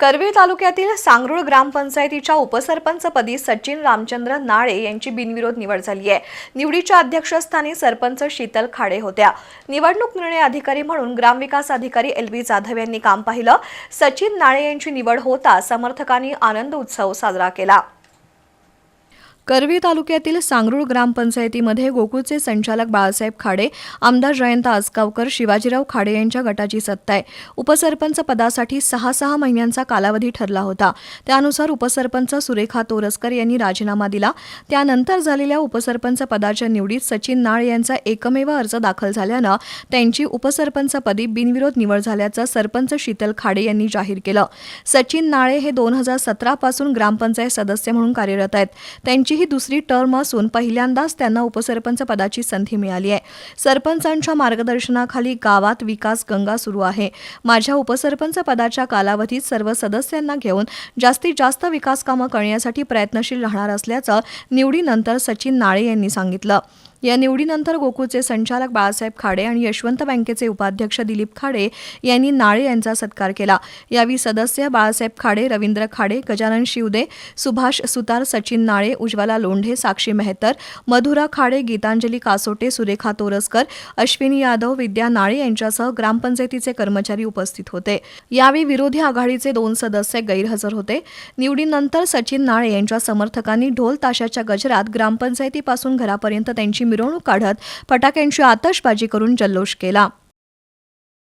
करवीर तालुक्यातील सांगरुळ ग्रामपंचायतीच्या उपसरपंचपदी सचिन रामचंद्र नाळे यांची बिनविरोध निवड झाली आहे. निवडीच्या अध्यक्षस्थानी सरपंच शीतल खाडे होत्या. निवडणूक निर्णय अधिकारी म्हणून ग्रामविकास अधिकारी एल बी जाधव यांनी काम पाहिलं. सचिन नाळे यांची निवड होता समर्थकांनी आनंद उत्सव साजरा केला. करवी तालुक्यातील सांगरुळ ग्रामपंचायतीमध्ये गोकुळचे संचालक बाळासाहेब खाडे आमदार जयंत आसगावकर शिवाजीराव खाडे यांच्या गटाची सत्ता आहे. उपसरपंच पदासाठी सहा सहा महिन्यांचा कालावधी ठरला होता. त्यानुसार उपसरपंच सुरेखा तोरसकर यांनी राजीनामा दिला. त्यानंतर झालेल्या उपसरपंच पदाच्या निवडीत सचिन नाळ यांचा एकमेव अर्ज दाखल झाल्यानं त्यांची उपसरपंचपदी बिनविरोध निवड झाल्याचं सरपंच शीतल खाडे यांनी जाहीर केलं. सचिन नाळे हे दोन हजार सतरापासून ग्रामपंचायत सदस्य म्हणून कार्यरत आहेत. त्यांची ही दुसरी टर्म असून पहिल्यांदाच त्यांना उपसरपंच पदाची संधी मिळाली आहे. सरपंचांच्या मार्गदर्शनाखाली गावात विकास गंगा सुरू आहे. माझ्या उपसरपंच पदाच्या कालावधीत सर्व सदस्यांना घेऊन जास्तीत जास्त विकास कामं करण्यासाठी प्रयत्नशील राहणार असल्याचं निवडीनंतर सचिन नाळे यांनी सांगितलं. या निवडीनंतर गोकुळचे संचालक बाळासाहेब खाडे आणि यशवंत बँकेचे उपाध्यक्ष दिलीप खाडे यांनी नाळे यांचा सत्कार केला. यावेळी सदस्य बाळासाहेब खाडे रवींद्र खाडे गजानन शिवदे सुभाष सुतार सचिन नाळे उज्ज्वला लोंढे साक्षी मेहतर मधुरा खाडे गीतांजली कासोटे सुरेखा तोरसकर अश्विनी यादव विद्या नाळे यांच्यासह ग्रामपंचायतीचे कर्मचारी उपस्थित होते. यावेळी विरोधी आघाडीचे दोन सदस्य गैरहजर होते. निवडीनंतर सचिन नाळे यांच्या समर्थकांनी ढोल ताशाच्या गजरात ग्रामपंचायतीपासून घरापर्यंत त्यांची मिरवणूक काढत फटाक्यांची आतषबाजी करून जल्लोष केला.